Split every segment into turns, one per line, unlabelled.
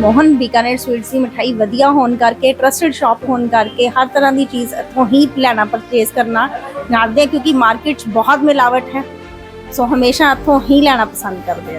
Mohan Bikaner sweets ਦੀ ਮਠਾਈ ਵਧੀਆ ਹੋਣ ਕਰਕੇ ਟਰਸਟਡ ਸ਼ਾਪ ਹੋਣ ਕਰਕੇ, ਹਰ ਤਰ੍ਹਾਂ ਦੀ ਚੀਜ਼ ਇੱਥੋਂ ਹੀ ਲੈਣਾ ਪਰਚੇਸ ਕਰਨਾ ਜਾਣਦੇ ਕਿਉਂਕਿ ਮਾਰਕੀਟ 'ਚ ਬਹੁਤ ਮਿਲਾਵਟ ਹੈ। ਸੋ ਹਮੇਸ਼ਾ ਇੱਥੋਂ ਹੀ ਲੈਣਾ ਪਸੰਦ ਕਰਦੇ ਆ।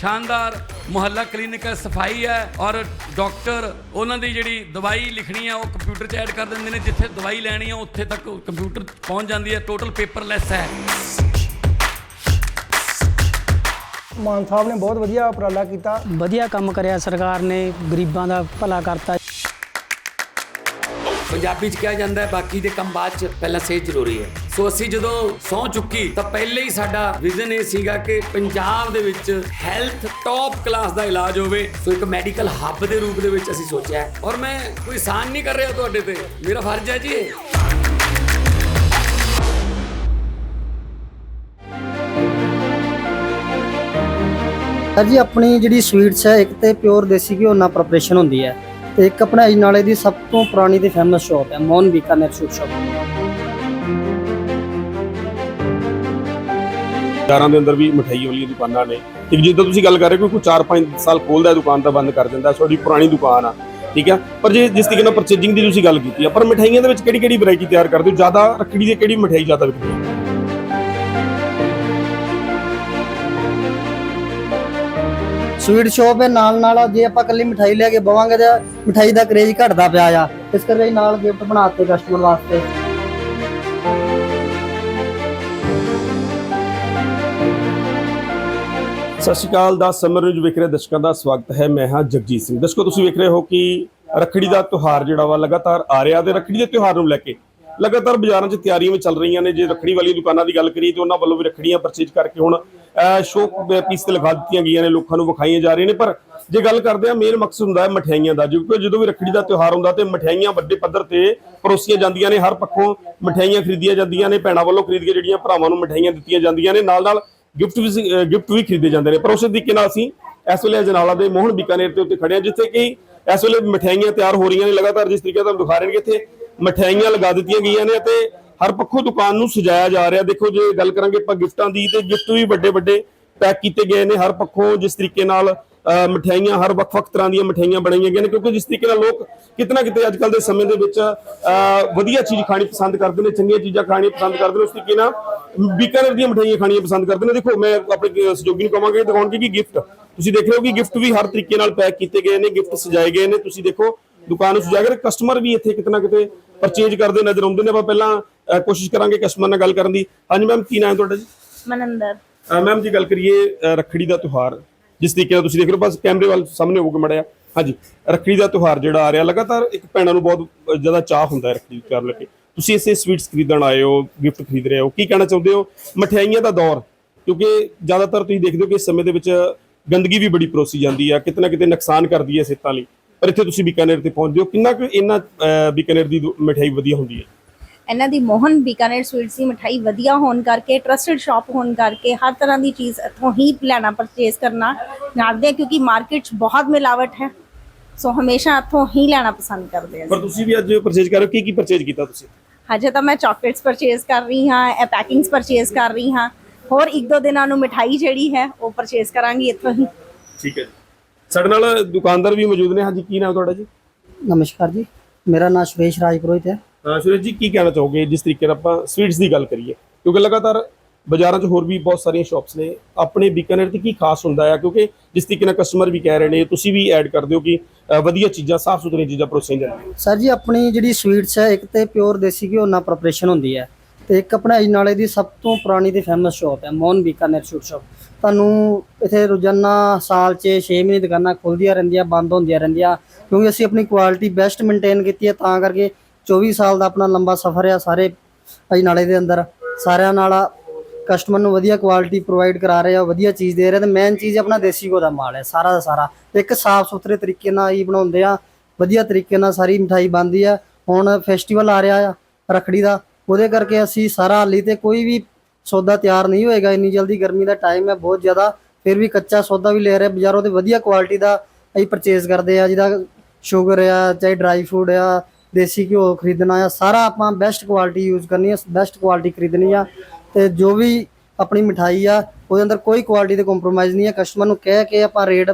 ਸ਼ਾਨਦਾਰ ਮੁਹੱਲਾ ਕਲੀਨਿਕ ਹੈ ਸਫ਼ਾਈ ਹੈ ਔਰ ਡਾਕਟਰ ਉਹਨਾਂ ਦੀ ਜਿਹੜੀ ਦਵਾਈ ਲਿਖਣੀ ਹੈ ਉਹ ਕੰਪਿਊਟਰ 'ਚ ਐਡ ਕਰ ਦਿੰਦੇ ਨੇ ਜਿੱਥੇ ਦਵਾਈ ਲੈਣੀ ਹੈ ਉੱਥੇ ਤੱਕ ਕੰਪਿਊਟਰ ਪਹੁੰਚ ਜਾਂਦੀ ਹੈ ਟੋਟਲ ਪੇਪਰਲੈਸ ਹੈ।
ਮਾਨ ਸਾਹਿਬ ਨੇ ਬਹੁਤ ਵਧੀਆ ਉਪਰਾਲਾ ਕੀਤਾ।
ਵਧੀਆ ਕੰਮ ਕਰਿਆ ਸਰਕਾਰ ਨੇ ਗਰੀਬਾਂ ਦਾ ਭਲਾ ਕਰਤਾ।
ਪੰਜਾਬੀ ਚ ਕਿਹਾ ਜਾਂਦਾ ਹੈ, ਬਾਕੀ ਦੇ ਕੰਮ ਬਾਅਦ ਚ ਪਹਿਲਾਂ ਸਿਹਤ ਜ਼ਰੂਰੀ ਹੈ। ਸੋ ਅਸੀਂ ਜਦੋਂ ਸੌ ਚੁੱਕੀ, ਤਾਂ ਪਹਿਲੇ ਹੀ ਸਾਡਾ ਵਿਜ਼ਨ ਇਹ ਸੀਗਾ ਕਿ ਪੰਜਾਬ ਦੇ ਵਿੱਚ ਹੈਲਥ ਟੌਪ ਕਲਾਸ ਦਾ ਇਲਾਜ ਹੋਵੇ। ਸੋ ਇੱਕ ਮੈਡੀਕਲ ਹੱਬ ਦੇ ਰੂਪ ਦੇ ਵਿੱਚ ਅਸੀਂ ਸੋਚਿਆ ਔਰ ਮੈਂ ਕੋਈ ਸਾਨ ਨਹੀਂ ਕਰ ਰਿਹਾ ਤੁਹਾਡੇ ਤੇ। ਮੇਰਾ ਫਰਜ਼ ਹੈ ਜੀ ਇਹ।
ਸਰ ਜੀ, ਆਪਣੀ ਜਿਹੜੀ ਸਵੀਟਸ ਹੈ, ਇੱਕ ਤੇ ਪਿਓਰ ਦੇਸੀ ਘਿਓ ਨਾਲ ਪ੍ਰੈਪਰੇਸ਼ਨ ਹੁੰਦੀ ਹੈ। ਤੇ ਇੱਕ ਆਪਣਾ ਦੀ ਸਭ ਤੋਂ ਪੁਰਾਣੀ ਤੇ ਫੇਮਸ ਸ਼ਾਪ ਹੈ, ਮੋਹਨ ਬੀਕਾਨੇਰ ਸਵੀਟ ਸ਼ਾਪ
ਬਾਜ਼ਾਰਾਂ ਦੇ ਅੰਦਰ ਵੀ ਮਠਾਈ ਵਾਲੀਆਂ ਦੁਕਾਨਾਂ ਨੇ। ਇੱਕ ਜਿੱਦਾਂ ਤੁਸੀਂ ਗੱਲ ਕਰ ਰਹੇ ਕੋਈ 4-5 ਸਾਲ ਖੋਲਦਾ ਦੁਕਾਨ ਤਾਂ ਬੰਦ ਕਰ ਦਿੰਦਾ ਤੁਹਾਡੀ ਪੁਰਾਣੀ ਦੁਕਾਨ ਆ, ਠੀਕ ਆ ਪਰ ਜੇ ਜਿਸ ਤਰੀਕੇ ਨਾਲ ਪਰਚੇਜਿੰਗ ਦੀ ਤੁਸੀਂ ਗੱਲ ਕੀਤੀ ਆ, ਪਰ ਮਠਾਈਆਂ ਦੇ ਵਿੱਚ ਕਿਹੜੀ ਕਿਹੜੀ ਵੈਰਾਈਟੀ ਤਿਆਰ ਕਰਦੇ ਹੋ? ਜ਼ਿਆਦਾ ਰੱਖੜੀ ਦੀ ਕਿਹੜੀ ਮਠਾਈ ਜ਼ਿਆਦਾ ਵਿਕਦੀ ਹੈ?
ਸਵੀਟ ਸ਼ਾਪ ਹੈ, ਨਾਲ ਨਾਲ ਜੇ ਆਪਾਂ ਕੱਲੀ ਮਠਾਈ ਲੈ ਕੇ ਬਵਾਂਗੇ ਤਾਂ ਮਠਾਈ ਦਾ ਕਰੇਜ ਘਟਦਾ ਪਿਆ ਆ। ਇਸ ਕਰਕੇ ਨਾਲ ਗਿਫਟ ਬਣਾਤੇ ਕਸਟਮਰ ਵਾਸਤੇ।
ਸਤਿ ਸ਼੍ਰੀ ਅਕਾਲ, ਦਾ ਸਮਰ ਨਿਊਜ਼ ਰਹੇ ਦਰਸ਼ਕਾਂ ਦਾ ਸਵਾਗਤ ਹੈ। ਮੈਂ ਹਾਂ ਜਗਜੀਤ ਸਿੰਘ। ਦਰਸ਼ਕੋ, ਤੁਸੀਂ ਵੇਖ ਰਹੇ ਹੋ ਕਿ ਰੱਖੜੀ ਦਾ ਤਿਉਹਾਰ ਜਿਹੜਾ ਵਾ ਲਗਾਤਾਰ ਆ ਰਿਹਾ ਤੇ ਰੱਖੜੀ ਦੇ ਤਿਉਹਾਰ ਨੂੰ ਲੈ ਕੇ ਲਗਾਤਾਰ ਬਾਜ਼ਾਰਾਂ 'ਚ ਤਿਆਰੀਆਂ ਵੀ ਚੱਲ ਰਹੀਆਂ ਨੇ। ਜੇ ਰੱਖੜੀ ਵਾਲੀ ਦੁਕਾਨਾਂ ਦੀ ਗੱਲ ਕਰੀਏ ਤੇ ਉਹਨਾਂ ਵੱਲੋਂ ਵੀ ਰੱਖੜੀਆਂ ਪਰਚੇਜ ਕਰਕੇ ਹੁਣ ਸ਼ੋਕ ਪੀਸ ਤੇ ਲਗਾ ਦਿੱਤੀਆਂ ਗਈਆਂ ਨੇ, ਲੋਕਾਂ ਨੂੰ ਵਿਖਾਈਆਂ ਜਾ ਰਹੀਆਂ ਨੇ। ਪਰ ਜੇ ਗੱਲ ਕਰਦੇ ਆ ਮੇਨ ਮਕਸਦ ਹੁੰਦਾ ਹੈ ਮਠਿਆਈਆਂ ਦਾ। ਕਿਉਂਕਿ ਜਦੋਂ ਵੀ ਰੱਖੜੀ ਦਾ ਤਿਉਹਾਰ ਹੁੰਦਾ ਤੇ ਮਠਿਆਈਆਂ ਵੱਡੇ ਪੱਧਰ ਤੇ ਪਰੋਸੀਆਂ ਜਾਂਦੀਆਂ ਨੇ, ਹਰ ਪੱਖੋਂ ਮਠਿਆਈਆਂ ਖਰੀਦੀਆਂ ਜਾਂਦੀਆਂ ਨੇ, ਭੈਣਾਂ ਵੱਲੋਂ ਖਰੀਦੀਆਂ ਜਿਹੜੀਆਂ ਭਰਾਵਾਂ ਨੂੰ ਮਠਿਆਈਆਂ ਦਿੱਤੀਆਂ ਜਾਂਦੀਆਂ ਨੇ ਨਾਲ ਨਾਲ ਗਿਫਟ ਵੀ ਗਿਫਟ ਵੀ ਖਰੀਦੇ ਜਾਂਦੇ ਨੇ। ਪਰ ਉਸੇ ਤਰੀਕੇ ਨਾਲ ਅਸੀਂ ਇਸ ਵੇਲੇ ਜਨਾਲਾ ਦੇ ਮੋਹਨ ਬੀਕਾਨੇਰ ਦੇ ਉੱਤੇ ਖੜੇ ਹਾਂ, ਜਿੱਥੇ ਕਿ ਇਸ ਵੇਲੇ ਮਠਿਆਈਆਂ ਤਿਆਰ ਹੋ ਰਹੀਆਂ ਨੇ, ਲਗਾਤਾਰ ਜਿਸ ਤਰੀਕੇ ਨਾਲ ਦਿਖਾ ਰਹੇ ਨੇ ਇੱਥੇ ਮਠਿਆਈਆਂ ਲਗਾ ਦਿੱਤੀਆਂ ਗਈਆਂ ਨੇ ਅਤੇ ਹਰ ਪੱਖੋਂ ਦੁਕਾਨ ਨੂੰ ਸਜਾਇਆ ਜਾ ਰਿਹਾ। ਦੇਖੋ ਜੇ ਗੱਲ ਕਰਾਂਗੇ ਆਪਾਂ ਗਿਫਟਾਂ ਦੀ, ਤੇ ਗਿਫਟ ਵੀ ਵੱਡੇ ਵੱਡੇ ਪੈਕ ਕੀਤੇ ਗਏ ਨੇ। ਹਰ ਪੱਖੋਂ ਜਿਸ ਤਰੀਕੇ ਨਾਲ ਅਹ ਮਠਿਆਈਆਂ, ਹਰ ਵੱਖ-ਵੱਖ ਤਰ੍ਹਾਂ ਦੀਆਂ ਮਠਿਆਈਆਂ ਬਣਾਈਆਂ ਗਈਆਂ ਨੇ, ਕਿਉਂਕਿ ਜਿਸ ਤਰੀਕੇ ਨਾਲ ਲੋਕ ਕਿਤਨਾ ਕਿਤੇ ਅੱਜ ਕੱਲ ਦੇ ਸਮੇਂ ਦੇ ਵਿੱਚ ਵਧੀਆ ਚੀਜ਼ ਖਾਣੀ ਪਸੰਦ ਕਰਦੇ ਨੇ, ਚੰਗੀਆਂ ਚੀਜ਼ਾਂ ਖਾਣੀ ਪਸੰਦ ਕਰਦੇ ਨੇ, ਉਸ ਤਰੀਕੇ ਨਾਲ ਬੀਕਾਨੇਰ ਦੀਆਂ ਮਠਿਆਈਆਂ ਖਾਣੀਆਂ ਪਸੰਦ ਕਰਦੇ ਨੇ। ਦੇਖੋ, ਮੈਂ ਆਪਣੇ ਸਹਿਯੋਗੀ ਨੂੰ ਕਹਾਂਗਾ ਦਿਖਾਉਣ ਕਿ ਗਿਫਟ, ਤੁਸੀਂ ਦੇਖ ਰਹੇ ਹੋ ਕਿ ਗਿਫਟ ਵੀ ਹਰ ਤਰੀਕੇ ਨਾਲ ਪੈਕ ਕੀਤੇ ਗਏ ਨੇ, ਗਿਫਟ ਸਜਾਏ ਗਏ ਨੇ। ਤੁਸੀਂ ਦੇਖੋ, ਦੁਕਾਨ ਨੂੰ ਸਜਾ ਕੇ ਕਸਟਮਰ ਵੀ ਇੱਥੇ ਕਿਤਨਾ ਕਿਤੇ ਪਰਚੇਜ ਕਰਦੇ ਨਜ਼ਰ ਆਉਂਦੇ ਨੇ ਆਪਾਂ ਪਹਿਲਾਂ ਕੋਸ਼ਿਸ਼ ਕਰਾਂਗੇ ਕਸਟਮਰ ਨਾਲ ਗੱਲ ਕਰਨ ਦੀ। ਹਾਂਜੀ ਮੈਮ ਕੀ ਨਾਮ ਤੁਹਾਡਾ ਜੀ?
ਮਨੰਦਰ।
ਮੈਮ ਜੀ ਗੱਲ ਕਰੀਏ ਰੱਖੜੀ ਦਾ ਤਿਉਹਾਰ ਜਿਸ ਤਰੀਕੇ ਨਾਲ ਤੁਸੀਂ ਦੇਖ ਰਹੇ ਹੋ ਬਸ ਕੈਮਰੇ ਵੱਲ ਸਾਹਮਣੇ ਹੋ ਕੇ ਮੜਿਆ ਹਾਂਜੀ ਰੱਖੜੀ ਦਾ ਤਿਉਹਾਰ ਜਿਹੜਾ ਆ ਰਿਹਾ ਲਗਾਤਾਰ ਇੱਕ ਭੈਣਾਂ ਨੂੰ ਬਹੁਤ ਜ਼ਿਆਦਾ ਚਾਹ ਹੁੰਦਾ ਹੈ ਰੱਖੜੀ ਤਿਉਹਾਰ ਲੈ ਕੇ। ਤੁਸੀਂ ਇਸੇ ਸਵੀਟਸ ਖਰੀਦਣ ਆਏ ਹੋ ਗਿਫਟ ਖਰੀਦ ਰਹੇ ਹੋ ਕੀ ਕਹਿਣਾ ਚਾਹੁੰਦੇ ਹੋ? ਮਠਿਆਈਆਂ ਦਾ ਦੌਰ ਕਿਉਂਕਿ ਜ਼ਿਆਦਾਤਰ ਤੁਸੀਂ ਦੇਖਦੇ ਹੋ ਕਿ ਇਸ ਸਮੇਂ ਦੇ ਵਿੱਚ ਗੰਦਗੀ ਵੀ ਬੜੀ ਪਰੋਸੀ ਜਾਂਦੀ ਆ ਕਿਤੇ ਨਾ ਕਿਤੇ ਨੁਕਸਾਨ ਕਰਦੀ ਹੈ ਸਿਹਤਾਂ ਲਈ। ਪਰ ਇੱਥੇ ਤੁਸੀਂ ਬੀਕਾਨੇਰ ਤੇ ਪਹੁੰਚਦੇ ਹੋ ਕਿੰਨਾ ਕੁ ਇਹਨਾਂ ਬੀਕਾਨੇਰ ਦੀ ਮਠਿਆਈ ਵਧੀਆ ਹੁੰਦੀ ਹੈ?
ਇਹਨਾਂ ਦੀ ਮੋਹਨ ਬੀਕਾਨੇਰ ਸਵੀਟਸ ਦੀ ਮਠਾਈ ਵਧੀਆ ਹੋਣ ਕਰਕੇ ਟਰਸਟਡ ਸ਼ਾਪ ਹੋਣ ਕਰਕੇ ਹਰ ਤਰ੍ਹਾਂ ਦੀ ਚੀਜ਼ ਇੱਥੋਂ ਹੀ ਲੈਣਾ ਪਰਚੇਸ ਕਰਨਾ ਜਾਣਦੇ ਹਾਂ ਕਿਉਂਕਿ ਮਾਰਕੀਟ 'ਚ ਬਹੁਤ ਮਿਲਾਵਟ ਹੈ। ਸੋ ਹਮੇਸ਼ਾ ਇੱਥੋਂ ਹੀ ਲੈਣਾ ਪਸੰਦ ਕਰਦੇ ਹਾਂ
ਪਰ ਤੁਸੀਂ ਵੀ ਅੱਜ ਪਰਚੇਜ ਕਰ ਰਹੇ ਹੋ ਕੀ ਕੀ ਪਰਚੇਜ ਕੀਤਾ ਤੁਸੀਂ?
ਹਜੇ ਤਾਂ ਮੈਂ ਚਾਕਲੇਟਸ ਪਰਚੇਸ ਕਰ ਰਹੀ ਹਾਂ ਇਹ ਪੈਕਿੰਗਸ ਪਰਚੇਸ ਕਰ ਰਹੀ ਹਾਂ। ਹੋਰ ਇੱਕ ਦੋ ਦਿਨਾਂ ਨੂੰ ਮਿਠਾਈ ਜਿਹੜੀ ਹੈ ਉਹ ਪਰਚੇਸ ਕਰਾਂਗੀ ਇੱਥੋਂ ਹੀ।
ਠੀਕ ਹੈ ਸਾਡੇ ਨਾਲ ਦੁਕਾਨਦਾਰ ਵੀ ਮੌਜੂਦ ਨੇ। ਹਾਂਜੀ ਕੀ ਨਾਮ ਤੁਹਾਡਾ ਜੀ?
ਨਮਸਕਾਰ ਜੀ। ਮੇਰਾ ਨਾਮ ਸੁਰੇਸ਼ ਰਾਜਪੁਰੋਹਿਤ ਹੈ।
ਹਾਂ ਸੁਰੇਸ਼ ਜੀ ਕੀ ਕਹਿਣਾ ਚਾਹੋਗੇ? ਜਿਸ ਤਰੀਕੇ ਨਾਲ ਆਪਾਂ ਸਵੀਟਸ ਦੀ ਗੱਲ ਕਰੀਏ ਕਿਉਂਕਿ ਲਗਾਤਾਰ ਬਾਜ਼ਾਰਾਂ 'ਚ ਹੋਰ ਵੀ ਬਹੁਤ ਸਾਰੀਆਂ ਸ਼ਾਪਸ ਨੇ। ਆਪਣੇ ਬੀਕਾਨੇਰ ਤੇ ਕੀ ਖਾਸ ਹੁੰਦਾ ਹੈ ਕਿਉਂਕਿ ਜਿਸ ਤਰੀਕੇ ਨਾਲ ਕਸਟਮਰ ਵੀ ਕਹਿ ਰਹੇ ਨੇ ਤੁਸੀਂ ਵੀ ਐਡ ਕਰਦੇ ਹੋ ਕਿ ਵਧੀਆ ਚੀਜ਼ਾਂ ਸਾਫ਼ ਸੁਥਰੀਆਂ ਚੀਜ਼ਾਂ ਪਰੋਸੀਆਂ ਜਾਂਦੀਆਂ
ਸਰ ਜੀ ਆਪਣੀ ਜਿਹੜੀ ਸਵੀਟਸ ਹੈ ਇੱਕ ਤੇ ਪਿਓਰ ਦੇਸੀ ਘਿਓ ਨਾਲ ਪ੍ਰੈਪਰੇਸ਼ਨ ਹੁੰਦੀ ਹੈ। ਤੇ ਇੱਕ ਆਪਣਾ ਅਜਨਾਲੇ ਦੀ ਸਭ ਤੋਂ ਪੁਰਾਣੀ ਤੇ ਫੇਮਸ ਸ਼ਾਪ ਹੈ, ਮੋਹਨ ਬੀਕਾਨੇਰ ਸਵੀਟ ਸ਼ਾਪ ਤੁਹਾਨੂੰ ਇੱਥੇ ਰੋਜ਼ਾਨਾ ਸਾਲ 'ਚ 6 ਮਹੀਨੇ ਦੁਕਾਨਾਂ ਖੁੱਲਦੀਆਂ ਰਹਿੰਦੀਆਂ, ਬੰਦ ਹੁੰਦੀਆਂ ਰਹਿੰਦੀਆਂ, ਕਿਉਂਕਿ ਅਸੀਂ ਆਪਣੀ ਕੁਆਲਿਟੀ ਬੈਸਟ ਮੇਨਟੇਨ ਕੀਤੀ ਹੈ, ਤਾਂ ਕਰਕੇ 24 ਸਾਲ ਦਾ ਆਪਣਾ ਲੰਬਾ ਸਫ਼ਰ ਆ ਸਾਰੇ ਅਜਨਾਲੇ ਦੇ ਅੰਦਰ। ਸਾਰਿਆਂ ਨਾਲ ਕਸਟਮਰ ਨੂੰ ਵਧੀਆ ਕੁਆਲਿਟੀ ਪ੍ਰੋਵਾਈਡ ਕਰਾ ਰਹੇ ਆ, ਵਧੀਆ ਚੀਜ਼ ਦੇ ਰਹੇ ਤੇ ਮੇਨ ਚੀਜ਼ ਆਪਣਾ ਦੇਸੀ ਘਿਓ ਦਾ ਮਾਲ ਹੈ, ਸਾਰਾ ਦਾ ਸਾਰਾ। ਇੱਕ ਸਾਫ਼ ਸੁਥਰੇ ਤਰੀਕੇ ਨਾਲ ਹੀ ਬਣਾਉਂਦੇ ਆ, ਵਧੀਆ ਤਰੀਕੇ ਨਾਲ ਸਾਰੀ ਮਠਾਈ ਬਣਦੀ ਆ। ਹੁਣ ਫੈਸਟੀਵਲ ਆ ਰਿਹਾ ਆ, ਰਖੜੀ ਦਾ। ਉਹਦੇ ਕਰਕੇ ਅਸੀਂ ਸਾਰਾ ਹਾਲੀ ਤੇ ਕੋਈ ਵੀ ਸੌਦਾ ਤਿਆਰ ਨਹੀਂ ਹੋਏਗਾ, ਇੰਨੀ ਜਲਦੀ ਗਰਮੀ ਦਾ ਟਾਈਮ ਹੈ ਬਹੁਤ ਜ਼ਿਆਦਾ, ਫਿਰ ਵੀ ਕੱਚਾ ਸੌਦਾ ਵੀ ਲੈ ਰਹੇ ਬਾਜ਼ਾਰੋਂ ਤੇ ਵਧੀਆ ਕੁਆਲਿਟੀ ਦਾ ਅਸੀਂ ਪਰਚੇਜ਼ ਕਰਦੇ ਆ, ਜਿਹਦਾ ਸ਼ੂਗਰ ਆ, ਚਾਹੇ ਡਰਾਈ ਫੂਡ ਆ, ਦੇਸੀ ਘਿਓ ਖਰੀਦਣਾ ਆ, ਸਾਰਾ ਆਪਾਂ ਬੈਸਟ ਕੁਆਲਿਟੀ ਯੂਜ਼ ਕਰਨੀ ਆ ਬੈਸਟ ਕੁਆਲਿਟੀ ਖਰੀਦਣੀ ਆ, ਤੇ ਜੋ ਵੀ ਆਪਣੀ ਮਠਾਈ ਆ, ਉਹਦੇ ਅੰਦਰ ਕੋਈ ਕੁਆਲਿਟੀ ਤੇ ਕੰਪਰੋਮਾਈਜ਼ ਨਹੀਂ ਹੈ ਕਸਟਮਰ ਨੂੰ ਕਹਿ ਕੇ ਆਪਾਂ ਰੇਟ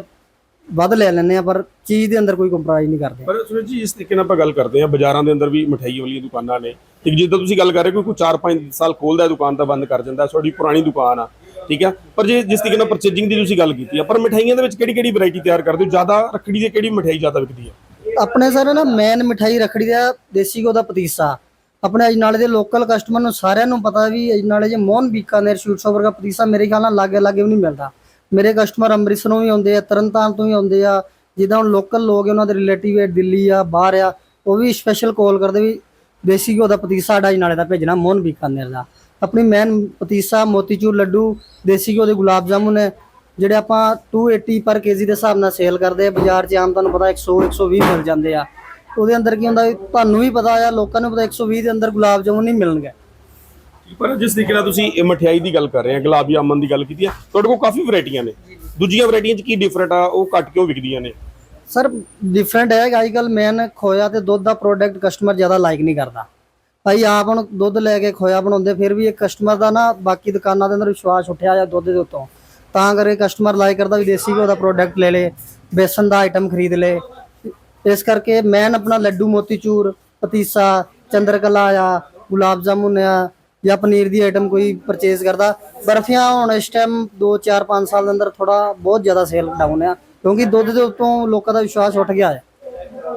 ਵੱਧ ਲੈ ਲੈਂਦੇ ਆ ਪਰ ਚੀਜ਼ ਦੇ ਅੰਦਰ ਕੋਈ ਕੰਪਰੋਮਾਈਜ਼ ਨਹੀਂ ਕਰਦੇ।
ਪਰ ਸੁਰੇਸ਼ ਜੀ ਇਸ ਤਰੀਕੇ ਨਾਲ ਆਪਾਂ ਗੱਲ ਕਰਦੇ ਹਾਂ ਬਾਜ਼ਾਰਾਂ ਦੇ ਅੰਦਰ ਵੀ ਮਠਾਈ ਵਾਲੀਆਂ ਦੁਕਾਨਾਂ ਨੇ। ਠੀਕ ਜਿੱਦਾਂ ਤੁਸੀਂ ਗੱਲ ਕਰ ਰਹੇ ਹੋ ਕਿ ਕੋਈ 4-5 ਸਾਲ ਖੋਲਦਾ ਹੈ ਦੁਕਾਨ ਤਾਂ ਬੰਦ ਕਰ ਜਾਂਦਾ ਤੁਹਾਡੀ ਪੁਰਾਣੀ ਦੁਕਾਨ ਆ ਠੀਕ ਆ ਪਰ ਜੇ ਜਿਸ ਤਰੀਕੇ ਨਾਲ ਪਰਚੇਜਿੰਗ ਦੀ ਤੁਸੀਂ ਗੱਲ ਕੀਤੀ ਆ ਪਰ ਮਠਾਈਆਂ ਦੇ ਵਿੱਚ ਕਿਹੜੀ ਕਿਹੜੀ ਵੈਰਾਈਟੀ ਤਿਆਰ ਕਰਦੇ ਹੋ? ਜ਼ਿਆਦਾ ਰੱਖੜੀ ਦੀ ਕਿਹੜੀ ਮਠਾਈ ਜ਼ਿਆਦਾ ਵਿਕਦੀ ਹੈ
ਆਪਣੇ ਸਰ ਨਾ ਮੇਨ ਮਠਾਈ ਰਖੜੀ ਦਾ ਦੇਸੀ ਘਿਓ ਦਾ ਪਤੀਸਾ। ਆਪਣੇ ਅਜਨਾਲੇ ਦੇ ਲੋਕਲ ਕਸਟਮਰ ਨੂੰ ਸਾਰਿਆਂ ਨੂੰ ਪਤਾ ਵੀ ਅਜਨਾਲੇ ਜੇ ਮੋਹਨ ਬੀਕਾਨੇਰ ਸਵੀਟ ਸ਼ੌਪ ਵਰਗਾ ਪਤੀਸਾ ਮੇਰੇ ਖਿਆਲ ਨਾਲ ਲਾਗੇ ਲਾਗੇ ਵੀ ਨਹੀਂ ਮਿਲਦਾ। ਮੇਰੇ ਕਸਟਮਰ ਅੰਮ੍ਰਿਤਸਰੋਂ ਵੀ ਆਉਂਦੇ ਆ, ਤਰਨਤਾਰਨ ਤੋਂ ਵੀ ਆਉਂਦੇ ਆ, ਜਿੱਦਾਂ ਹੁਣ ਲੋਕਲ ਲੋਕ ਉਹਨਾਂ ਦੇ ਰਿਲੇਟਿਵ ਹੈ ਦਿੱਲੀ ਆ, ਬਾਹਰ ਆ, ਉਹ ਵੀ ਸਪੈਸ਼ਲ ਕਾਲ ਕਰਦੇ ਵੀ ਦੇਸੀ ਘਿਓ ਦਾ ਪਤੀਸਾ ਸਾਡਾ ਅਜਨਾਲੇ ਦਾ ਭੇਜਣਾ ਮੋਹਨ ਬੀਕਾਨੇਰ ਦਾ। ਆਪਣੀ ਮੈਨ ਪਤੀਸਾ, ਮੋਤੀਚੂਰ ਲੱਡੂ, ਦੇਸੀ ਘਿਓ ਦੇ ਗੁਲਾਬ ਜਾਮੁਨ ਹੈ ਜਿਹੜੇ ਆਪਾਂ 280 ਪਰ ਕੇਜੀ ਦੇ ਹਿਸਾਬ ਨਾਲ ਸੇਲ ਕਰਦੇ ਆ, ਬਾਜ਼ਾਰ 'ਚ ਆਮ ਤੁਹਾਨੂੰ ਪਤਾ 100 120 ਮਿਲ ਜਾਂਦੇ ਆ। ਉਹਦੇ ਅੰਦਰ ਕੀ ਹੁੰਦਾ ਤੁਹਾਨੂੰ ਵੀ ਪਤਾ ਆ, ਲੋਕਾਂ ਨੂੰ ਪਤਾ 120 ਦੇ ਅੰਦਰ ਗੁਲਾਬ ਜਾਮੁਨ ਨਹੀਂ ਮਿਲਣਗੇ।
ਪਰ ਜਿਸ ਤਰੀਕੇ ਨਾਲ ਤੁਸੀਂ ਇਹ ਮਠਿਆਈ ਦੀ ਗੱਲ ਕਰ ਰਹੇ ਆ, ਗੁਲਾਬ ਜਾਮਨ ਦੀ ਗੱਲ ਕੀਤੀ ਆ, ਤੁਹਾਡੇ ਕੋਲ ਕਾਫੀ ਵੈਰਾਈਟੀਆਂ ਨੇ। ਦੂਜੀਆਂ ਵੈਰਾਈਟੀਆਂ 'ਚ ਕੀ ਡਿਫਰੈਂਟ ਆ, ਉਹ ਘੱਟ ਕਿਉਂ ਵਿਕਦੀਆਂ ਨੇ?
ਸਰ ਡਿਫਰੈਂਟ ਹੈ ਅੱਜ ਕੱਲ ਮੇਨ ਖੋਇਆ ਤੇ ਦੁੱਧ ਦਾ ਪ੍ਰੋਡਕਟ ਕਸਟਮਰ ਜ਼ਿਆਦਾ ਲਾਈਕ ਨਹੀਂ ਕਰਦਾ। ਭਾਈ ਆਪ ਹੁਣ ਦੁੱਧ ਲੈ ਕੇ ਖੋਇਆ ਬਣਾਉਂਦੇ, ਫਿਰ ਵੀ ਇੱਕ ਕਸਟਮਰ ਦਾ ਨਾ ਬਾਕੀ ਦੁਕਾਨਾਂ ਦੇ ਅੰਦਰ ਵਿਸ਼ਵਾਸ ਉੱਠਿਆ ਜਾਂ ਦੁੱਧ ਦੇ ਉੱਤੋਂ। ਤਾਂ ਕਰਕੇ ਕਸਟਮਰ ਲਾਈਕ ਕਰਦਾ ਵੀ ਦੇਸੀ ਘਿਓ ਦਾ ਪ੍ਰੋਡਕਟ ਲੈ ਲੇ, ਬੇਸਨ ਦਾ ਆਈਟਮ ਖਰੀਦ ਲੇ। ਇਸ ਕਰਕੇ ਮੈਨ ਆਪਣਾ ਲੱਡੂ ਮੋਤੀਚੂਰ ਪਤੀਸਾ, ਚੰਦਰਕਲਾ ਆ, ਗੁਲਾਬ ਜਾਮੁਨ ਆ ਜਾਂ ਪਨੀਰ ਦੀ ਆਈਟਮ ਕੋਈ ਪਰਚੇਜ਼ ਕਰਦਾ ਬਰਫੀਆਂ ਹੁਣ ਇਸ ਟਾਈਮ 2 4 5 ਸਾਲ ਦੇ ਅੰਦਰ ਥੋੜਾ ਬਹੁਤ ਜ਼ਿਆਦਾ ਸੇਲ ਡਾਊਨ ਆ ਕਿਉਂਕਿ ਦੁੱਧ ਦੇ ਉੱਤੋਂ ਲੋਕਾਂ ਦਾ ਵਿਸ਼ਵਾਸ ਉੱਠ ਗਿਆ ਹੈ।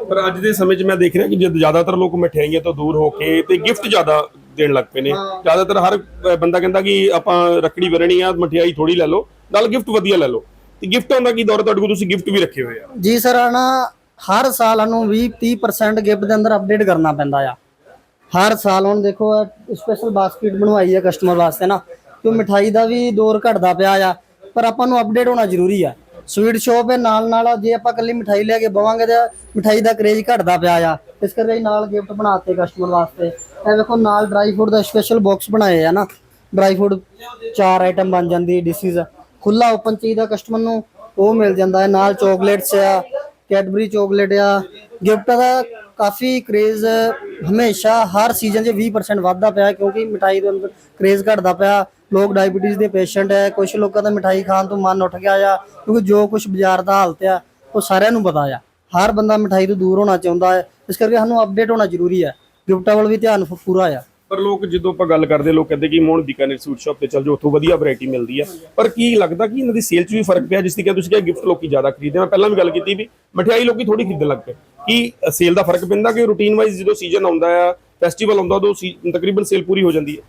ਪਰ ਅੱਜ ਦੇ ਸਮੇਂ 'ਚ ਮੈਂ ਦੇਖ ਰਿਹਾ ਕਿ ਜਦ ਜ਼ਿਆਦਾਤਰ ਲੋਕ ਮਠਿਆਈਆਂ ਤੋਂ ਦੂਰ ਹੋ ਕੇ ਤੇ ਗਿਫਟ ਜ਼ਿਆਦਾ ਦੇਣ ਲੱਗ ਪਏ ਨੇ। ਜ਼ਿਆਦਾਤਰ ਹਰ ਬੰਦਾ ਕਹਿੰਦਾ ਕਿ ਆਪਾਂ ਰੱਖੜੀ ਵਰਣੀ ਆ ਮਠਿਆਈ ਥੋੜੀ ਲੈ ਲਓ ਨਾਲ ਗਿਫਟ ਵਧੀਆ ਲੈ ਲਓ। ਤੇ ਗਿਫਟ ਹੁੰਦਾ ਕੀ ਦੌਰ ਤੁਹਾਡੇ ਕੋਲ ਤੁਸੀਂ ਗਿਫਟ ਵੀ ਰੱਖੇ ਹੋਏ ਆ।
ਜੀ ਸਰ ਆਣਾ ਹਰ ਸਾਲ ਸਾਨੂੰ 20 30% ਗਿਫਟ ਦੇ ਅੰਦਰ ਅਪਡੇਟ ਕਰਨਾ ਪੈਂਦਾ ਆ। ਹਰ ਸਾਲ ਹੁਣ ਦੇਖੋ ਸਪੈਸ਼ਲ ਬਾਸਕਟ ਬਣਵਾਈ ਹੈ ਕਸਟਮਰ ਵਾਸਤੇ ਨਾ, ਕਿਉਂ ਮਿਠਾਈ ਦਾ ਵੀ ਦੌਰ ਘਟਦਾ ਪਿਆ ਆ, ਪਰ ਆਪਾਂ ਨੂੰ ਅਪਡੇਟ ਹੋਣਾ ਜ਼ਰੂਰੀ ਆ। ਸਵੀਟ ਸ਼ਾਪ ਹੈ ਨਾਲ ਨਾਲ ਜੇ ਆਪਾਂ ਕੱਲੀ ਮਿਠਾਈ ਲੈ ਕੇ ਬਵਾਂਗੇ ਤਾਂ ਮਿਠਾਈ ਦਾ ਕਰੇਜ ਘਟਦਾ ਪਿਆ ਆ। ਇਸ ਕਰਕੇ ਨਾਲ ਗਿਫਟ ਬਣਾਤੇ ਕਸਟਮਰ ਵਾਸਤੇ। ਇਹ ਵੇਖੋ, ਨਾਲ ਡਰਾਈ ਫਰੂਟ ਦਾ ਸਪੈਸ਼ਲ ਬਾਕਸ ਬਣਾਏ ਆ ਨਾ। ਡਰਾਈ ਫਰੂਟ ਚਾਰ ਆਈਟਮ ਬਣ ਜਾਂਦੀ ਡਿਸ਼ਿਸ ਖੁੱਲਾ ਓਪਨ ਚਾਹੀਦਾ ਕਸਟਮਰ ਨੂੰ, ਉਹ ਮਿਲ ਜਾਂਦਾ ਹੈ। ਨਾਲ ਚਾਕਲੇਟਸ ਆ ਕੈਡਬਰੀ ਚਾਕਲੇਟ ਆ। ਗਿਫਟ ਦਾ ਕਾਫੀ ਕ੍ਰੇਜ਼ ਹਮੇਸ਼ਾ ਹਰ ਸੀਜ਼ਨ 'ਚ 20% ਵੱਧਦਾ ਪਿਆ ਕਿਉਂਕਿ ਮਿਠਾਈ ਦੇ ਅੰਦਰ ਕ੍ਰੇਜ਼ ਘਟਦਾ ਪਿਆ। ਲੋਕ ਡਾਇਬੀਟੀਜ਼ ਦੇ ਪੇਸ਼ੈਂਟ ਹੈ ਕੁਝ ਲੋਕਾਂ ਦਾ ਮਿਠਾਈ ਖਾਣ ਤੋਂ ਮਨ ਉੱਠ ਗਿਆ ਆ, ਕਿਉਂਕਿ ਜੋ ਕੁਝ ਬਾਜ਼ਾਰ ਦਾ ਹਾਲਤ ਆ, ਉਹ ਸਾਰਿਆਂ ਨੂੰ ਪਤਾ ਆ। ਹਰ ਬੰਦਾ ਮਿਠਾਈ ਤੋਂ ਦੂਰ ਹੋਣਾ ਚਾਹੁੰਦਾ ਹੈ, ਇਸ ਕਰਕੇ ਸਾਨੂੰ ਅਪਡੇਟ ਹੋਣਾ ਜ਼ਰੂਰੀ ਹੈ। ਗਿਫਟਾਂ ਵੱਲ ਵੀ ਧਿਆਨ ਪੂਰਾ ਆ।
ਪਰ ਲੋਕ ਜਦੋਂ ਆਪਾਂ ਗੱਲ ਕਰਦੇ ਲੋਕ ਕਹਿੰਦੇ ਕਿ ਮੋਹਨ ਬੀਕਾਨੇਰ ਸੂਟ ਸ਼ਾਪ ਤੇ ਚੱਲ ਜਾਓ ਉੱਥੋਂ ਵਧੀਆ ਵੈਰਾਈਟੀ ਮਿਲਦੀ ਆ। ਪਰ ਕੀ ਲੱਗਦਾ ਕਿ ਇਹਨਾਂ ਦੀ ਸੇਲ 'ਚ ਵੀ ਫ਼ਰਕ ਪਿਆ? ਜਿਸ ਦੀ ਕਿ ਤੁਸੀਂ ਕਿਹਾ ਗਿਫਟ ਲੋਕੀ ਜ਼ਿਆਦਾ ਖਰੀਦਦੇ ਆ। ਮੈਂ ਪਹਿਲਾਂ ਵੀ ਗੱਲ ਕੀਤੀ ਵੀ ਮਠਿਆਈ ਲੋਕੀ ਥੋੜੀ ਖਰੀਦਣ ਲੱਗ ਪਏ। ਕੀ ਸੇਲ ਦਾ ਫ਼ਰਕ ਪੈਂਦਾ ਕਿ ਰੂਟੀਨ ਵਾਈਜ਼ ਜਦੋਂ ਸੀਜ਼ਨ ਆਉਂਦਾ ਆ ਫੈਸਟੀਵਲ ਆਉਂਦਾ ਉਦੋਂ ਤਕਰੀਬਨ ਸੇਲ ਪੂਰੀ ਹੋ ਜਾਂਦੀ ਹੈ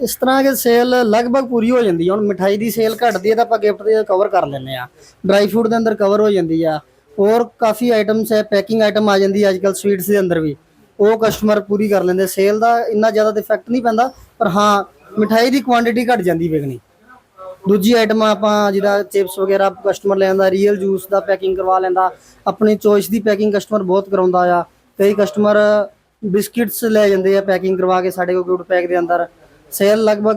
ਇਸ ਤਰ੍ਹਾਂ ਕਿ ਸੇਲ ਲਗਭਗ ਪੂਰੀ ਹੋ ਜਾਂਦੀ ਹੈ ਹੁਣ ਮਿਠਾਈ ਦੀ ਸੇਲ ਘਟਦੀ ਹੈ ਤਾਂ ਆਪਾਂ ਗਿਫਟ ਦੇ ਕਵਰ ਕਰ ਲੈਂਦੇ ਆ। ਡਰਾਈ ਫਰੂਟ ਦੇ ਅੰਦਰ ਕਵਰ ਹੋ ਜਾਂਦੀ ਆ। ਹੋਰ ਕਾਫੀ ਆਈਟਮਸ ਹੈ ਪੈਕਿੰਗ ਆਈਟਮ ਆ ਜਾਂਦੀ ਹੈ ਅੱਜਕੱਲ ਸਵੀਟਸ ਦੇ ਅੰਦਰ ਵੀ। ਉਹ ਕਸਟਮਰ ਪੂਰੀ ਕਰ ਲੈਂਦੇ ਸੇਲ ਦਾ ਇੰਨਾ ਜ਼ਿਆਦਾ ਇਫੈਕਟ ਨਹੀਂ ਪੈਂਦਾ, ਪਰ ਹਾਂ, ਮਿਠਾਈ ਦੀ ਕੁਆਂਟੀਟੀ ਘਟ ਜਾਂਦੀ ਵੇਖਣੀ। ਦੂਜੀ ਆਈਟਮ ਆਪਾਂ ਜਿਹਦਾ ਚਿਪਸ ਵਗੈਰਾ ਕਸਟਮਰ ਲੈ ਆਂਦਾ ਰੀਅਲ ਜੂਸ ਦਾ ਪੈਕਿੰਗ ਕਰਵਾ ਲੈਂਦਾ, ਆਪਣੀ ਚੋਇਸ ਦੀ ਪੈਕਿੰਗ ਕਸਟਮਰ ਬਹੁਤ ਕਰਾਉਂਦਾ ਆ। ਕਈ ਕਸਟਮਰ ਬਿਸਕਿਟਸ ਲੈ ਜਾਂਦੇ ਆ ਪੈਕਿੰਗ ਕਰਵਾ ਕੇ ਸਾਡੇ ਕੋਲ ਗੁੱਡ ਪੈਕ ਦੇ ਅੰਦਰ। ਸੇਲ ਲਗਭਗ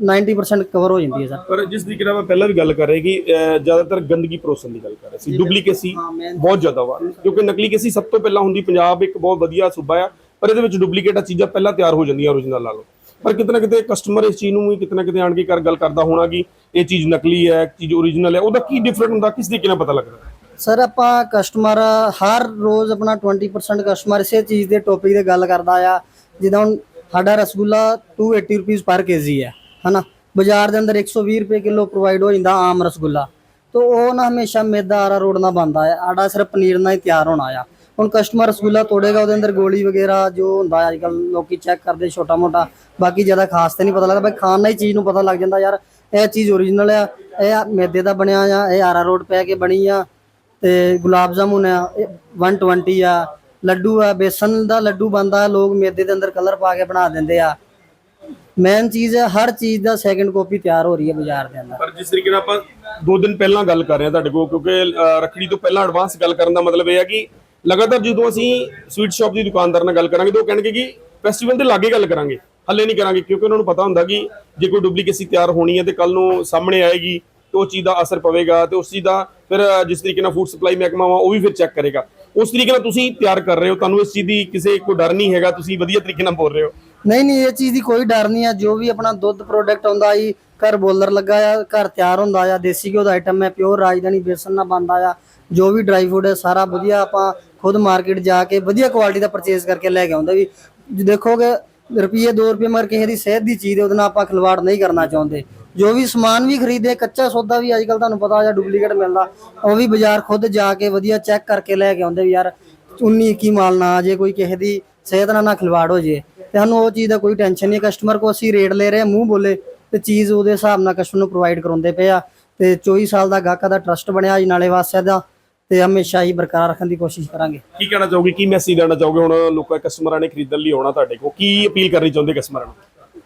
90% ਕਵਰ ਹੋ ਜਾਂਦੀ ਹੈ ਸਰ।
ਪਰ ਜਿਸ ਦੀ ਕਿ ਮੈਂ ਪਹਿਲਾਂ ਵੀ ਗੱਲ ਕਰ ਰਹੇ ਕਿ ਅਹ, ਜ਼ਿਆਦਾਤਰ ਗੰਦਗੀ ਪਰੋਸਣ ਦੀ ਗੱਲ ਕਰ ਰਹੇ ਸੀ। ਡੁਪਲੀਕੇਸੀ ਬਹੁਤ ਜ਼ਿਆਦਾ ਵਾ। ਕਿਉਂਕਿ ਨਕਲੀ ਕੇਸੀ ਸਭ ਤੋਂ ਪਹਿਲਾਂ ਹੁੰਦੀ ਪੰਜਾਬ ਇੱਕ ਬਹੁਤ ਵਧੀਆ ਸੂਬਾ ਆ ਪਰ ਇਹਦੇ ਵਿੱਚ ਡੁਪਲੀਕੇਟ ਚੀਜ਼ਾਂ ਪਹਿਲਾਂ ਤਿਆਰ ਹੋ ਜਾਂਦੀਆਂ ਓਰੀਜਨਲ ਨਾਲੋਂ। ਪਰ ਕਿਤੇ ਨਾ ਕਿਤੇ ਕਸਟਮਰ ਇਸ ਚੀਜ਼ ਨੂੰ ਵੀ ਕਿਤੇ ਨਾ ਕਿਤੇ ਆਣ ਕੇ ਕਰ ਗੱਲ ਕਰਦਾ ਹੋਣਾ ਕਿ ਇਹ ਚੀਜ਼ ਨਕਲੀ ਹੈ ਚੀਜ਼ ਓਰੀਜਨਲ ਹੈ ਉਹਦਾ ਕੀ ਡਿਫਰੈਂਟ ਹੁੰਦਾ ਕਿਸ ਤਰੀਕੇ ਨਾਲ ਪਤਾ ਲੱਗਦਾ?
ਸਰ ਆਪਾਂ ਕਸਟਮਰ ਹਰ ਰੋਜ਼ ਆਪਣਾ 20% ਕਸਟਮਰ ਇਸੇ ਚੀਜ਼ ਦੇ ਟੌਪਿਕ ਤੇ ਗੱਲ ਕਰਦਾ ਆ ਜਿੱਦਾਂ ਹੁਣ ਸਾਡਾ ਰਸਗੁੱਲਾ 280 ਰੁਪਏ ਪਰ ਕੇਜੀ ਹੈ ਹਨਾ? ਬਾਜ਼ਾਰ ਦੇ ਅੰਦਰ 120 ਰੁਪਏ ਕਿਲੋ ਪ੍ਰੋਵਾਈਡ ਹੋ ਜਾਂਦਾ ਆਮ ਰਸਗੁੱਲਾ। ਤੋਂ ਉਹ ਨਾ ਹਮੇਸ਼ਾ ਮੈਦਾ ਆਰਾ ਰੋਡ ਨਾਲ ਬਣਦਾ ਆ। ਸਾਡਾ ਸਿਰਫ ਪਨੀਰ ਨਾਲ ਹੀ ਤਿਆਰ ਹੋਣਾ ਆ। ਹੁਣ ਕਸਟਮਰ ਰਸਗੁੱਲਾ ਤੋੜੇਗਾ, ਉਹਦੇ ਅੰਦਰ ਗੋਲੀ ਵਗੈਰਾ ਜੋ ਹੁੰਦਾ ਅੱਜ ਕੱਲ ਲੋਕੀ ਚੈੱਕ ਕਰਦੇ ਛੋਟਾ ਮੋਟਾ ਬਾਕੀ ਜ਼ਿਆਦਾ ਖਾਸ ਤੇ ਨਹੀਂ ਪਤਾ ਲੱਗਦਾ ਬਈ ਖਾਣ ਨਾਲ ਹੀ ਚੀਜ਼ ਨੂੰ ਪਤਾ ਲੱਗ ਜਾਂਦਾ ਯਾਰ, ਇਹ ਚੀਜ਼ ਓਰੀਜਨਲ ਆ, ਇਹ ਆ ਮੈਦੇ ਦਾ ਬਣਿਆ ਆ, ਇਹ ਆਰਾ ਰੋਡ ਪੈ ਕੇ ਬਣੀ ਆ, ਤੇ ਗੁਲਾਬ ਜਾਮੁਨ ਆ, ਇਹ 120 ਆ, ਲੱਡੂ ਆ, ਬੇਸਨ ਦਾ ਲੱਡੂ ਬਣਦਾ ਲੋਕ ਮੈਦੇ ਦੇ ਅੰਦਰ ਕਲਰ ਪਾ ਕੇ ਬਣਾ ਦਿੰਦੇ ਆ। ਮੇਨ ਚੀਜ਼ ਹੈ ਹਰ ਚੀਜ਼ ਦਾ ਸੈਕਿੰਡ ਕਾਪੀ ਤਿਆਰ ਹੋ ਰਹੀ ਹੈ ਬਾਜ਼ਾਰ ਦੇ ਅੰਦਰ।
ਪਰ ਜਿਸ ਤਰੀਕੇ ਨਾਲ ਆਪਾਂ ਦੋ ਦਿਨ ਪਹਿਲਾਂ ਗੱਲ ਕਰ ਰਹੇ ਹਾਂ ਤੁਹਾਡੇ ਕੋਲ ਕਿਉਂਕਿ ਅ, ਤੋਂ ਪਹਿਲਾਂ ਐਡਵਾਂਸ ਗੱਲ ਕਰਨ ਦਾ ਮਤਲਬ ਇਹ ਹੈ ਕਿ ਲਗਾਤਾਰ ਜਦੋਂ ਅਸੀਂ ਸਵੀਟ ਸ਼ਾਪ ਦੀ ਦੁਕਾਨਦਾਰ ਨਾਲ ਗੱਲ ਕਰਾਂਗੇ ਤਾਂ ਉਹ ਕਹਿਣਗੇ ਕਿ ਫੈਸਟੀਵਲ ਦੇ ਲਾਗੇ ਗੱਲ ਕਰਾਂਗੇ ਹੱਲੇ ਨਹੀਂ ਕਰਾਂਗੇ ਕਿਉਂਕਿ ਉਹਨਾਂ ਨੂੰ ਪਤਾ ਹੁੰਦਾ ਕਿ ਜੇ ਕੋਈ ਡੁਪਲੀਕੇਸੀ ਤਿਆਰ ਹੋਣੀ ਹੈ ਤੇ ਕੱਲ ਨੂੰ ਸਾਹਮਣੇ ਆਏਗੀ ਤੇ ਉਹ ਚੀਜ਼ ਦਾ ਅਸਰ ਪਵੇਗਾ ਤੇ ਉਸ ਚੀਜ਼ ਦਾ ਫਿਰ ਜਿਸ ਤਰੀਕੇ ਨਾਲ ਫੂਡ ਸਪਲਾਈ ਮਹਿਕਮਾ ਵਾ ਉਹ ਵੀ ਫਿਰ ਚੈੱਕ ਕਰੇਗਾ। ਉਸ ਤਰੀਕੇ ਨਾਲ ਤੁਸੀਂ ਤਿਆਰ ਕਰ ਰਹੇ ਹੋ ਤੁਹਾਨੂੰ ਇਸ ਚੀਜ਼ ਦੀ ਕਿਸੇ ਕੋਈ ਡਰ ਨਹੀਂ ਹੈਗਾ ਤੁਸੀਂ ਵਧੀਆ ਤਰੀਕੇ ਨਾਲ ਬੋਲ ਰਹੇ ਹੋ।
ਨਹੀਂ ਨਹੀਂ, ਇਹ ਚੀਜ਼ ਦੀ ਕੋਈ ਡਰ ਨਹੀਂ ਆ। ਜੋ ਵੀ ਆਪਣਾ ਦੁੱਧ ਪ੍ਰੋਡਕਟ ਆਉਂਦਾ ਜੀ, ਘਰ ਬੋਲਰ ਲੱਗਾ ਆ, ਘਰ ਤਿਆਰ ਹੁੰਦਾ ਆ, ਦੇਸੀ ਘਿਓ ਦਾ ਆਈਟਮ ਹੈ ਪਿਓਰ ਰਾਜਧਾਨੀ ਬੇਸਨ ਨਾਲ ਬਣਦਾ ਆ। ਜੋ ਵੀ ਡਰਾਈ ਫੂਡ ਹੈ, ਸਾਰਾ ਵਧੀਆ ਆਪਾਂ ਖੁਦ ਮਾਰਕੀਟ ਜਾ ਕੇ ਵਧੀਆ ਕੁਆਲਿਟੀ ਦਾ ਪਰਚੇਸ ਕਰਕੇ ਲੈ ਕੇ ਆਉਂਦੇ ਵੀ। ਦੇਖੋਗੇ, ਰੁਪਈਏ 2 ਰੁਪਏ ਮਰ ਕਿਸੇ ਦੀ ਸਿਹਤ ਦੀ ਚੀਜ਼ ਉਹਦੇ ਨਾਲ ਆਪਾਂ ਖਿਲਵਾੜ ਨਹੀਂ ਕਰਨਾ ਚਾਹੁੰਦੇ। ਜੋ ਵੀ ਸਮਾਨ ਵੀ ਖਰੀਦੇ, ਕੱਚਾ ਸੌਦਾ ਵੀ ਅੱਜ ਕੱਲ ਤੁਹਾਨੂੰ ਪਤਾ ਜਾਂ ਡੁਪਲੀਕੇਟ ਮਿਲਦਾ, ਉਹ ਵੀ ਬਾਜ਼ਾਰ ਖੁਦ ਜਾ ਕੇ ਵਧੀਆ ਚੈੱਕ ਕਰਕੇ ਲੈ ਕੇ ਆਉਂਦੇ ਵੀ ਯਾਰ 19 21 ਮਾਲ ਨਾ ਆ ਜੇ, ਕੋਈ ਕਿਸੇ ਦੀ ਸਿਹਤ ਨਾਲ ਨਾ ਖਿਲਵਾੜ ਹੋ ਜੇ। ਤੇ ਸਾਨੂੰ ਉਹ ਚੀਜ਼ ਦਾ ਕੋਈ ਟੈਨਸ਼ਨ ਨਹੀਂ ਕਸਟਮਰ ਕੋ ਅਸੀਂ ਰੇਟ ਲੈ ਰਹੇ ਹਾਂ ਮੂੰਹ ਬੋਲੇ ਤੇ ਚੀਜ਼ ਉਹਦੇ ਹਿਸਾਬ ਨਾਲ ਕਸਟਮਰ ਨੂੰ ਪ੍ਰੋਵਾਈਡ ਕਰਾਉਂਦੇ ਪਏ ਆ। ਤੇ 24 ਸਾਲ ਦਾ ਗਾਹਕਾਂ ਦਾ ਟਰਸਟ ਬਣਿਆ ਜੀ ਨਾਲੇ ਵਾਸਿਆ ਦਾ ਤੇ ਹਮੇਸ਼ਾ ਹੀ ਬਰਕਰਾਰ ਰੱਖਣ ਦੀ ਕੋਸ਼ਿਸ਼ ਕਰਾਂਗੇ।
ਕੀ ਕਹਿਣਾ ਚਾਹੋਗੇ? ਕੀ ਮੈਸੇਜ ਦੇਣਾ ਚਾਹੋਗੇ? ਹੁਣ ਲੋਕਾਂ ਕਸਟਮਰਾਂ ਨੇ ਖਰੀਦਣ ਲਈ ਆਉਣਾ ਤੁਹਾਡੇ ਕੋਲ। ਕੀ ਅਪੀਲ ਕਰਨੀ ਚਾਹੁੰਦੇ ਕਸਟਮਰਾਂ ਨੂੰ?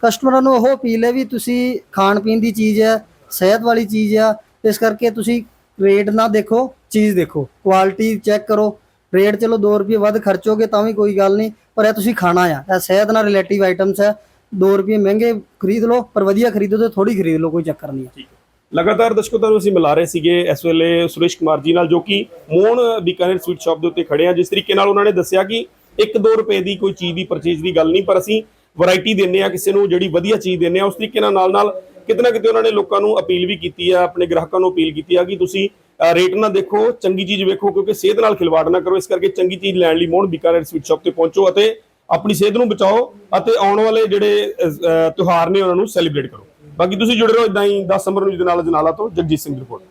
ਕਸਟਮਰਾਂ ਨੂੰ ਉਹ ਅਪੀਲ ਹੈ ਵੀ ਤੁਸੀਂ ਖਾਣ ਪੀਣ ਦੀ ਚੀਜ਼ ਹੈ ਸਿਹਤ ਵਾਲੀ ਚੀਜ਼ ਆ ਇਸ ਕਰਕੇ ਤੁਸੀਂ ਰੇਟ ਨਾ ਦੇਖੋ ਚੀਜ਼ ਦੇਖੋ। ਕੁਆਲਿਟੀ ਚੈੱਕ ਕਰੋ। ਰੇਟ ਚਲੋ 2 ਰੁਪਏ ਵੱਧ ਖਰਚੋਗੇ ਤਾਂ ਵੀ ਕੋਈ ਗੱਲ ਨਹੀਂ, ਪਰ ਇਹ ਤੁਸੀਂ ਖਾਣਾ ਆ, ਇਹ ਸਿਹਤ ਨਾਲ ਰਿਲੇਟਿਵ ਆਈਟਮਸ ਹੈ 2 ਰੁਪਏ ਮਹਿੰਗੇ ਖਰੀਦ ਲਓ, ਪਰ ਵਧੀਆ ਖਰੀਦੋ ਤੇ ਥੋੜੀ ਖਰੀਦ ਲਓ, ਕੋਈ ਚੱਕਰ ਨਹੀਂ ਹੈ।
ਲਗਾਤਾਰ ਦਰਸ਼ਕੋ, ਤੁਹਾਨੂੰ ਅਸੀਂ ਮਿਲਾ ਰਹੇ ਸੀਗੇ ਇਸ ਵੇਲੇ ਸੁਰੇਸ਼ ਕੁਮਾਰ ਜੀ ਨਾਲ, ਜੋ ਕਿ ਮੋਹਨ ਬੀਕਾਨੇਰ ਸਵੀਟ ਸ਼ਾਪ ਦੇ ਉੱਤੇ ਖੜੇ ਆ। ਜਿਸ ਤਰੀਕੇ ਨਾਲ ਉਹਨਾਂ ਨੇ ਦੱਸਿਆ ਕਿ 1-2 ਰੁਪਏ ਦੀ ਕੋਈ ਚੀਜ਼ ਦੀ ਪਰਚੇਜ਼ ਦੀ ਗੱਲ ਨਹੀਂ, ਪਰ ਅਸੀਂ ਵੈਰਾਈਟੀ ਦਿੰਨੇ ਆ ਕਿਸੇ ਨੂੰ ਜਿਹੜੀ ਵਧੀਆ ਚੀਜ਼ ਦਿੰਨੇ ਆ ਉਸ ਤਰੀਕੇ ਨਾਲ ਨਾਲ ਨਾਲ ਕਿਤੇ ਨਾ ਕਿਤੇ ਉਹਨਾਂ ਨੇ ਲੋਕਾਂ ਨੂੰ ਅਪੀਲ ਵੀ ਕੀਤੀ ਆ, ਆਪਣੇ ਗ੍ਰਾਹਕਾਂ ਨੂੰ ਅਪੀਲ ਕੀਤੀ ਆ ਕਿ ਤੁਸੀਂ ਰੇਟ ਨਾ ਦੇਖੋ, ਚੰਗੀ ਚੀਜ਼ ਵੇਖੋ, ਕਿਉਂਕਿ ਸਿਹਤ ਨਾਲ ਖਿਲਵਾੜ ਨਾ ਕਰੋ। ਇਸ ਕਰਕੇ ਚੰਗੀ ਚੀਜ਼ ਲੈਣ ਲਈ ਮੋਹਨ ਬੀਕਾਨੇਰ ਸਵੀਟ ਸ਼ਾਪ ਤੇ ਪਹੁੰਚੋ ਅਤੇ ਆਪਣੀ ਸਿਹਤ ਨੂੰ ਬਚਾਓ ਅਤੇ ਆਉਣ ਵਾਲੇ ਜਿਹੜੇ ਤਿਉਹਾਰ ਨੇ ਉਹਨਾਂ ਨੂੰ ਸੈਲੀਬ੍ਰੇਟ ਕਰੋ। ਬਾਕੀ ਤੁਸੀਂ ਜੁੜੇ ਰਹੋ ਇਦਾਂ ਹੀ 10 ਨੰਬਰ ਨੂੰ ਜਨਾਲਾ ਜਨਾਲਾ ਤੋਂ ਜਗਜੀਤ ਸਿੰਘ ਰਿਪੋਰਟ।